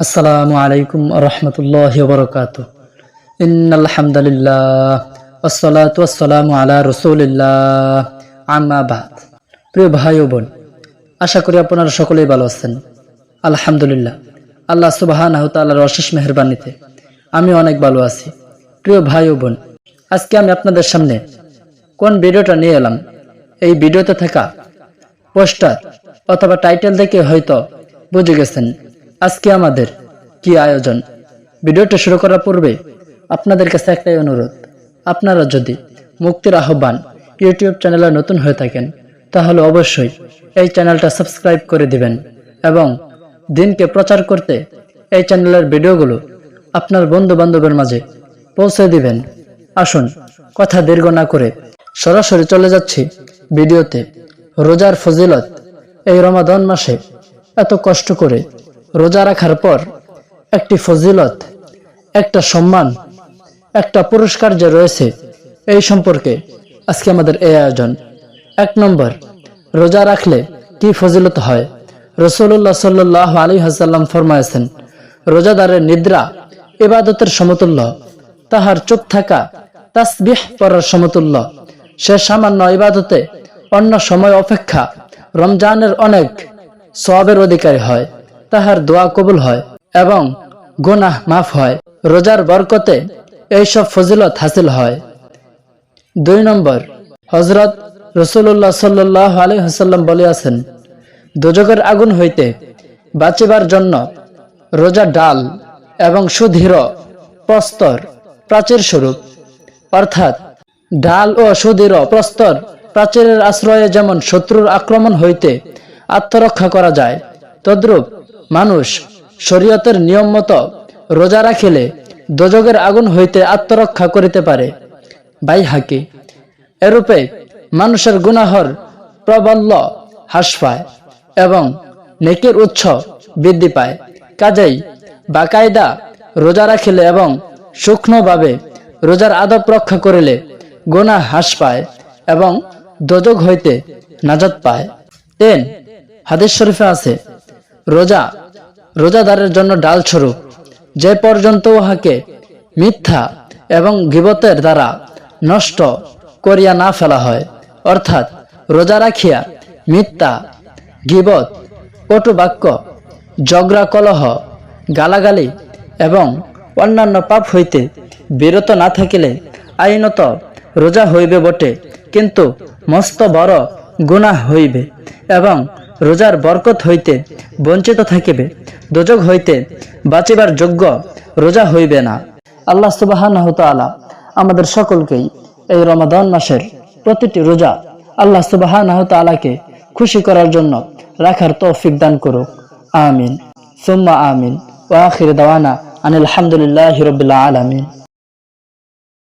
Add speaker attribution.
Speaker 1: আসসালামু আলাইকুম রহমতুল্লাহ বরকাত ইন্নালহামদুলিল্লাহ আসসালাতু আসসালামু আলা রসুলিল্লাহ। আম্মা বাদ। প্রিয় ভাই ও বোন, আশা করি আপনারা সকলেই ভালো আছেন। আলহামদুলিল্লাহ, আল্লাহ সুবাহান তাল্লাহর অশেষ মেহরবানিতে আমি অনেক ভালো আছি। প্রিয় ভাই ও বোন, আজকে আমি আপনাদের সামনে কোন ভিডিওটা নিয়ে এলাম? এই ভিডিওতে থাকা পোস্টার অথবা টাইটেল দেখে হয়তো বুঝে গেছেন আজকে আমাদের কি আয়োজন? ভিডিওটা শুরু করার পূর্বে আপনাদের কাছে একটাই অনুরোধ। আপনারা যদি মুক্তির আহ্বান ইউটিউব চ্যানেলে নতুন হয়ে থাকেন, তাহলে অবশ্যই এই চ্যানেলটা সাবস্ক্রাইব করে দিবেন এবং দিনকে প্রচার করতে এই চ্যানেলের ভিডিওগুলো আপনার বন্ধু বান্ধবের মাঝে পৌঁছে দিবেন। আসুন, কথা দীর্ঘ না করে সরাসরি চলে যাচ্ছি ভিডিওতে। রোজার ফজিলত এই রমাদান মাসে এত কষ্ট করে রোজা রাখার পর একটি ফজিলত, একটা সম্মান, একটা পুরস্কার যে রয়েছে, এই সম্পর্কে আজকে আমাদের এই আয়োজন। এক নম্বর, রোজা রাখলে কি ফজিলত হয়? রসুল্লাহ সাল্লাহ আলী হাসাল্লাম ফরমায়েছেন, রোজাদারের নিদ্রা ইবাদতের সমতুল্য, তাহার চুপ থাকা তাসবিহ পড়ার সমতুল্য, সে সামান্য ইবাদতে অন্য সময় অপেক্ষা রমজানের অনেক সবের অধিকারী হয়। তাহার দোয়া কবুল হয় এবং গুনাহ মাফ হয়। রোজার বরকতে এইসব ফজিলত হাসিল হয়। দুই নম্বর হজরত রসুল্লাহ সাল্লাহ আলী হাসাল্লাম বলিয়াছেন, দুজকের আগুন হইতে বাঁচিবার জন্য রোজা ডাল এবং সুদৃঢ় প্রস্তর প্রাচীর স্বরূপ। অর্থাৎ ডাল ও সুদৃঢ় প্রস্তর প্রাচীরের আশ্রয়ে যেমন শত্রুর আক্রমণ হইতে আত্মরক্ষা করা যায়, তদ্রূপ মানুষ শরীয়তের নিয়ম মতো রোজা রাখিলে দোজগের আগুন হইতে আত্মরক্ষা করিতে পারে। বাই হাকি এরূপে মানুষের গুনাহর প্রবল্য হ্রাস পায় এবং নেকির উৎস বৃদ্ধি পায়। কাজেই বাকায়দা রোজা রাখিলে এবং সূক্ষ্মভাবে রোজার আদব রক্ষা করিলে গুনাহ হ্রাস পায় এবং দোজক হইতে নাজাত পায়। তেন, হাদিস শরীফে আছে রোজা, রোজাদারের জন্য ডাল স্বরূপ, যে পর্যন্ত উহাকে মিথ্যা এবং গিবতের দ্বারা নষ্ট করিয়া না ফেলা হয়, অর্থাৎ রোজা রাখিয়া মিথ্যা, গিবত কটু বাক্য জগরা কলহ গালাগালি এবং অন্যান্য পাপ হইতে বিরত না থাকিলে আইনত রোজা হইবে বটে, কিন্তু মস্ত বড় গুনাহ হইবে এবং রোজার বরকত হইতে বঞ্চিত থাকিবে, দোজক হইতে বাঁচিবার যোগ্য রোজা হইবে না। আল্লাহ সুবাহান তাআলা আমাদের সকলকেই এই রমাদান মাসের প্রতিটি রোজা আল্লাহ সুবাহান তাআলাকে খুশি করার জন্য রাখার তৌফিক দান করুক। আমিন। সুম্মা আমিন। ওয়া আখির দাওয়ানা আনিল হামদুলিল্লাহি রাব্বিল আলামিন।